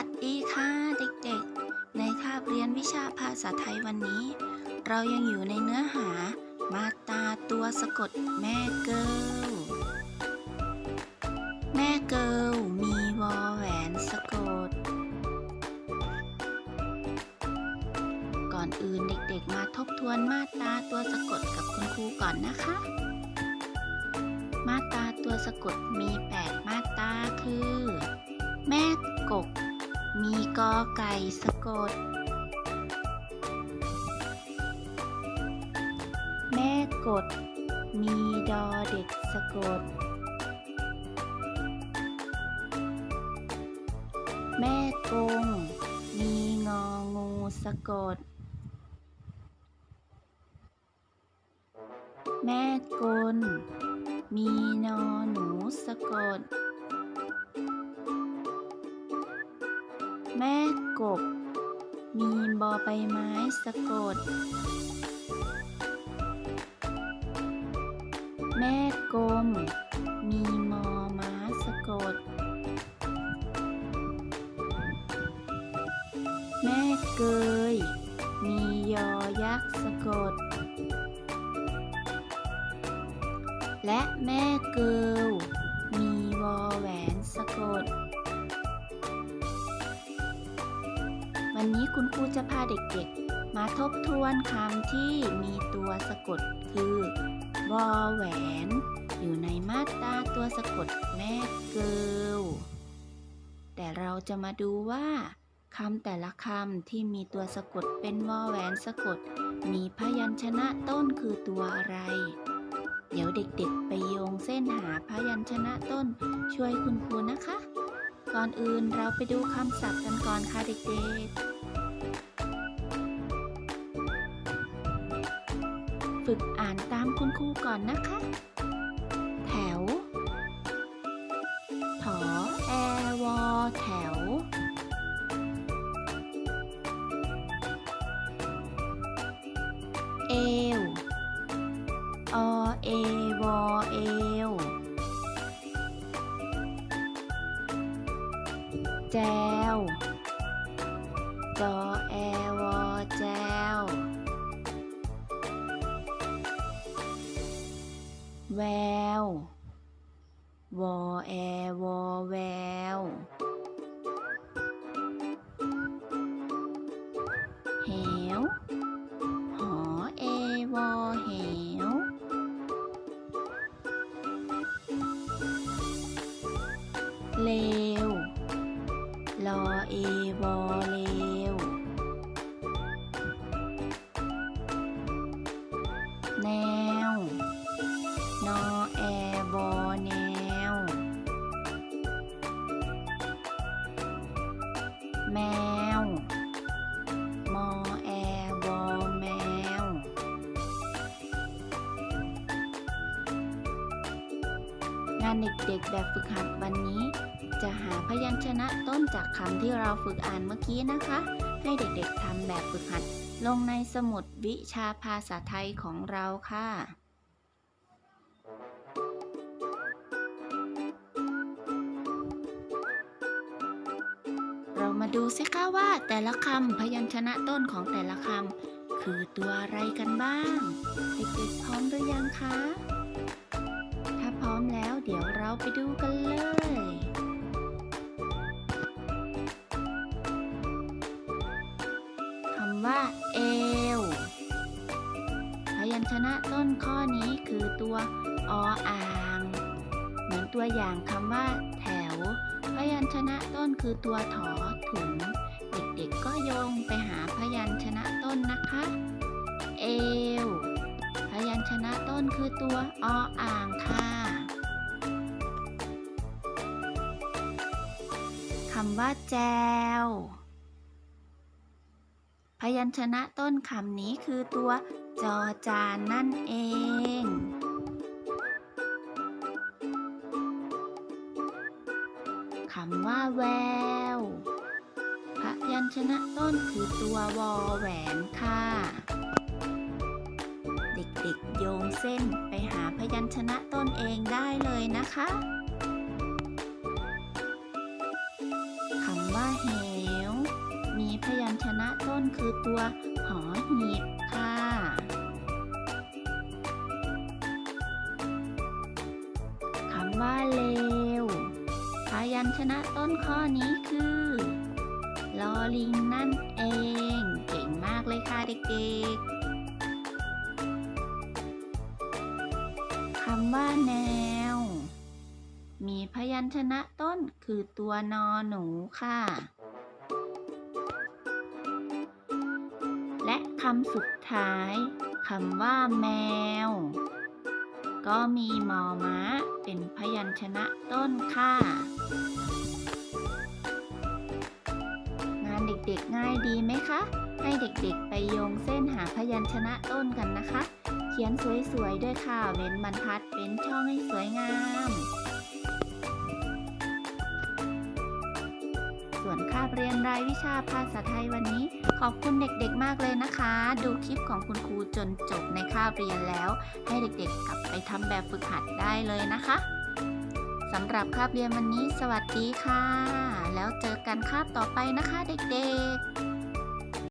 วัสดีค่ะเด็กๆ ในคาบเรียนวิชาภาษาไทยวันนี้ เรายังอยู่ในเนื้อหามาตาตัวสะกดแม่เกิลแม่เกิลมีวอแหวนสะกด ก่อนอื่นเด็กๆ มาทบทวนมาตาตัวสะกดกับคุณครูก่อนนะคะ มาตาตัวสะกดมี 8 มาตาคือ แม่กก มีกอไก่สะกด แม่กด มีดอเด็กสะกด แม่กง มีงองูสะกด แม่กล มีนอหนู แม่กบ มีบอใบไม้สะกด แม่กลม มีมอม้าสะกด แม่เกย มียอยักษ์สะกด และแม่เกิลมีวอแหวนสะกด วันนี้คุณครูจะพาเด็กๆ มาทบทวนคำที่มีตัวสะกดคือวอแหวน อยู่ในมาตราตัวสะกดแม่เกิลแต่เราจะมาดูว่าคำแต่ละคำที่มีตัวสะกดเป็นวอแหวนสะกด มีพยัญชนะต้นคือตัวอะไร เดี๋ยวเด็กๆ ไปโยงเส้นหาพยัญชนะต้นช่วยคุณครูนะคะ ก่อนอื่นเราไปดูคำศัพท์กันก่อนค่ะเด็กๆ ฝึกอ่านตามคุณครูก่อนนะคะ แถว ถอแอวอแถว เอว อเอว แจวจอแอวอแจวแวว เอเอวอเลว แนว นอแอวอแนว แมว มอแอวอแมว งานเด็กๆแบบฝึกหัดวันนี้ จะหาพยัญชนะต้นจากคำที่เราฝึกอ่านเมื่อกี้นะคะ ให้เด็กๆทำแบบฝึกหัด ลงในสมุดวิชาภาษาไทยของเราค่ะ เรามาดูสิคะว่าแต่ละคำพยัญชนะต้นของแต่ละคำคือตัวอะไรกันบ้าง เด็กๆพร้อมหรือยังคะ ถ้าพร้อมแล้วเดี๋ยวเราไปดูกันเลย ต้นข้อนี้คือตัวออ่าง เหมือนตัวอย่างคำว่า แถว พยัญชนะต้นคือตัวถอถุง เด็กๆก็โยงไปหาพยัญชนะต้นนะคะ เอว พยัญชนะต้นคือตัวออ่างค่ะคำว่าแจว พยัญชนะต้นคำนี้คือตัวจอจานนั่นเอง คำว่าแวว พยัญชนะต้นคือตัววอแหวนค่ะ เด็กๆโยงเส้นไปหาพยัญชนะต้นเองได้เลยนะคะ คำว่าเหวมีพยัญชน ต้นคือตัวหอหีบค่ะคำว่าเลวพยัญชนะต้นข้อนี้คือลอลิงนั่นเอง เก่งมากเลยค่ะเด็กๆคำว่าแนว มีพยัญชนะต้นคือตัวนอหนูค่ะำสุดท้ายคำว่าแมว ก็มีมอม้าเป็นพยัญชนะต้นค่ะ งานเด็กๆง่ายดีไหมคะ ให้เด็กๆไปโยงเส้นหาพยัญชนะต้นกันนะคะ เขียนสวยๆด้วยค่ะ เว้นบรรทัดเป็นช่องให้สวยงาม ส่วนคาบเรียนรายวิชาภาษาไทยวันนี้ ขอบคุณเด็กๆมากเลยนะคะ ดูคลิปของคุณครูจนจบในคาบเรียนแล้ว ให้เด็กๆกลับไปทำแบบฝึกหัดได้เลยนะคะสำหรับคาบเรียนวันนี้สวัสดีค่ะ แล้วเจอกันคาบต่อไปนะคะเด็กๆ